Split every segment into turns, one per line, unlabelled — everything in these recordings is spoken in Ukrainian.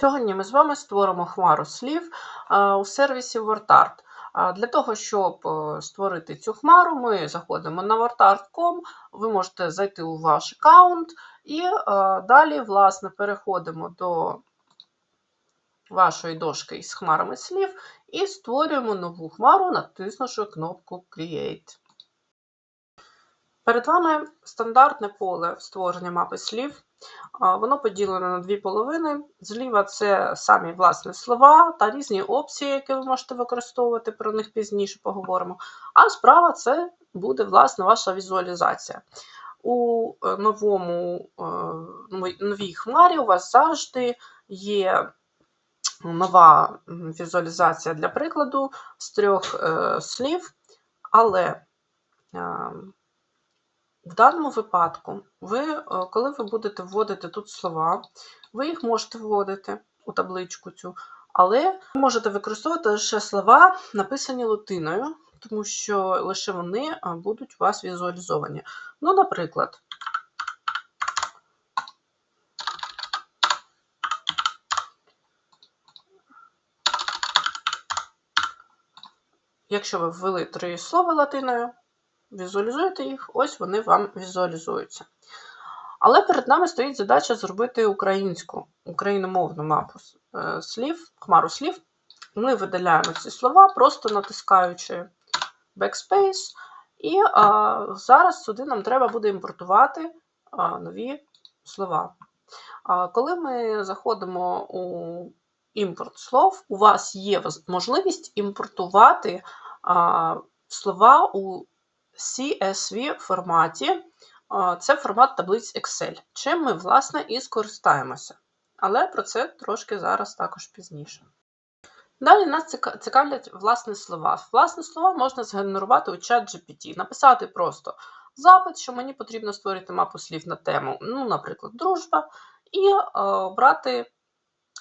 Сьогодні ми з вами створимо хмару слів е, у сервісі WordArt. Для того, щоб е, створити цю хмару, ми заходимо на wordart.com, ви можете зайти у ваш аккаунт і е, далі, власне, переходимо до вашої дошки із хмарами слів і створюємо нову хмару, натиснувши кнопку Create. Перед вами стандартне поле створення мапи слів. Воно поділено на дві половини. Зліва це самі власні слова та різні опції, які ви можете використовувати, про них пізніше поговоримо. А справа це буде власне ваша візуалізація. У е, новому, е, новій- хмарі у вас завжди є нова візуалізація для прикладу з трьох е, слів, але е, в даному випадку, ви, е, коли ви будете вводити тут слова, ви їх можете вводити у табличку цю, але ви можете використовувати лише слова, написані латиною, тому що лише вони е, будуть у вас візуалізовані. Ну, наприклад, якщо ви ввели три слова латиною, візуалізуєте їх, ось вони вам візуалізуються. Але перед нами стоїть задача зробити українську, україномовну мапу е, слів, хмару слів. Ми видаляємо ці слова, просто натискаючи Backspace. І а, зараз сюди нам треба буде імпортувати а, нові слова. А, коли ми заходимо у імпорт слов, у вас є можливість імпортувати а, слова у CSV форматі. Це формат таблиць Excel, чим ми, власне, і скористаємося. Але про це трошки зараз також пізніше. Далі нас цікавлять власні слова. Власні слова можна згенерувати у чат GPT, написати просто запит, що мені потрібно створити мапу слів на тему, ну, наприклад, дружба, і е, обрати,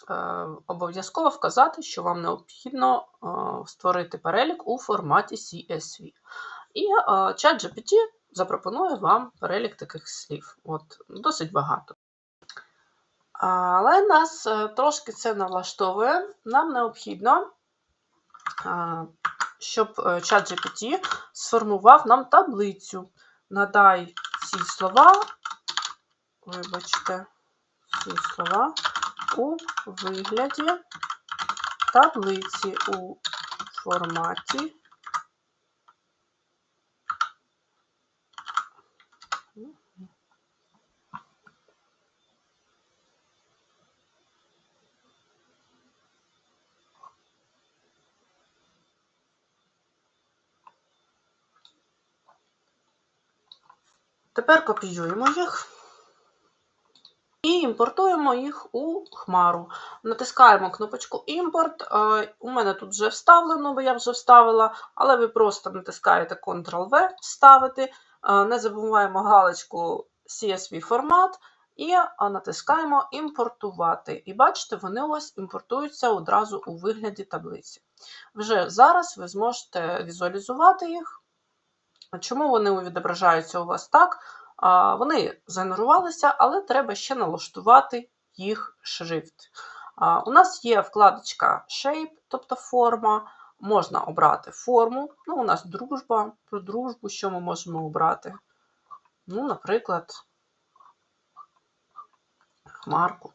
е, обов'язково вказати, що вам необхідно е, створити перелік у форматі CSV. І чат GPT запропонує вам перелік таких слів. От, досить багато. Але нас е, трошки це налаштовує. Нам необхідно, щоб е, ChatGPT сформував нам таблицю. Надай ці слова, вибачте, ці слова у вигляді таблиці у форматі. Тепер копіюємо їх і імпортуємо їх у хмару. Натискаємо кнопочку імпорт. Е, У мене тут вже вставлено, бо я вже вставила, але ви просто натискаєте Ctrl-V вставити. Не забуваємо галочку CSV формат і натискаємо імпортувати. І бачите, вони у вас імпортуються одразу у вигляді таблиці. Вже зараз ви зможете візуалізувати їх. Чому вони відображаються у вас так? Вони згенерувалися, але треба ще налаштувати їх шрифт. У нас є вкладочка Shape, тобто форма. Можна обрати форму. Ну, у нас дружба, про дружбу, що ми можемо обрати. Ну, наприклад, хмарку,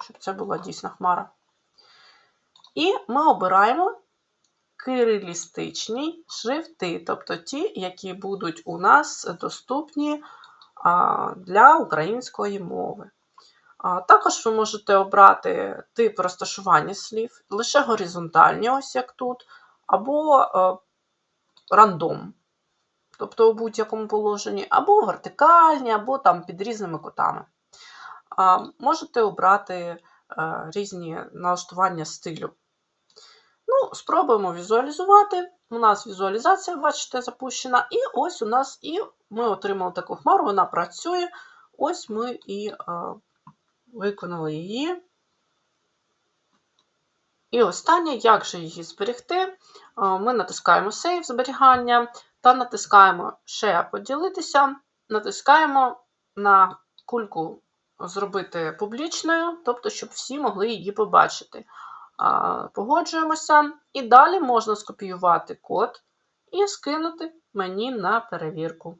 щоб це була дійсно хмара. І ми обираємо кирилістичні шрифти, тобто ті, які будуть у нас доступні для української мови. Також ви можете обрати тип розташування слів, лише горизонтальні, ось як тут, або е, рандом, тобто у будь-якому положенні, або вертикальні, або там під різними кутами. Можете обрати е, різні налаштування стилю. Ну, спробуємо візуалізувати. У нас візуалізація, бачите, запущена. І ось у нас і ми отримали таку хмару, вона працює. Ось ми і е, виконали її. І останнє, як же її зберегти? Ми натискаємо Save зберігання та натискаємо Ще поділитися, натискаємо на кульку зробити публічною, тобто, щоб всі могли її побачити. Погоджуємося. І далі можна скопіювати код і скинути мені на перевірку.